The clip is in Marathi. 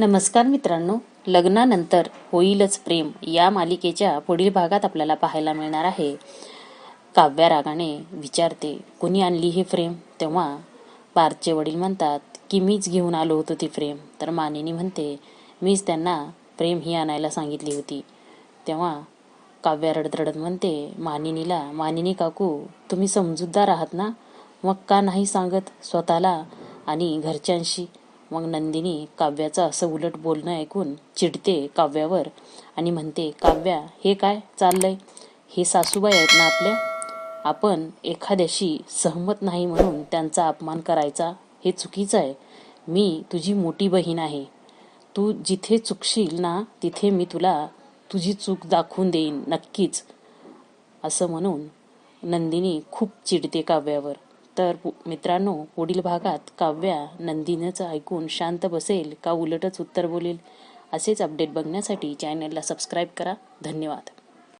नमस्कार मित्रांनो लग्नानंतर होईलच प्रेम या मालिकेच्या पुढील भागात आपल्याला पाहायला मिळणार आहे. काव्या रागाने विचारते कुणी आणली ही फ्रेम? तेव्हा पार्थचे वडील म्हणतात की मीच घेऊन आलो होतो ती फ्रेम. तर मानिनी म्हणते मीच त्यांना प्रेम ही आणायला सांगितली होती. तेव्हा काव्या रडत रडत म्हणते मानिनीला मानिनी काकू तुम्ही समजूतदार आहात ना? मग का नाही सांगत स्वतःला आणि घरच्यांशी मग नंदिनी काव्याचं असं उलट बोलणं ऐकून चिडते काव्यावर आणि म्हणते काव्या हे काय चाललंय? हे सासूबाई आहेत ना आपल्या? आपण एखाद्याशी सहमत नाही म्हणून त्यांचा अपमान करायचा हे चुकीचं आहे. मी तुझी मोठी बहीण आहे. तू जिथे चुकशील ना तिथे मी तुला तुझी चूक दाखवून देईन नक्कीच. असं म्हणून नंदिनी खूप चिडते काव्यावर. तर पु- मित्रांनो पुढील भागात काव्या नंदिनीचं ऐकून शांत बसेल का उलटच उत्तर बोलेल? असेच अपडेट बघण्यासाठी चॅनलला सबस्क्राईब करा. धन्यवाद.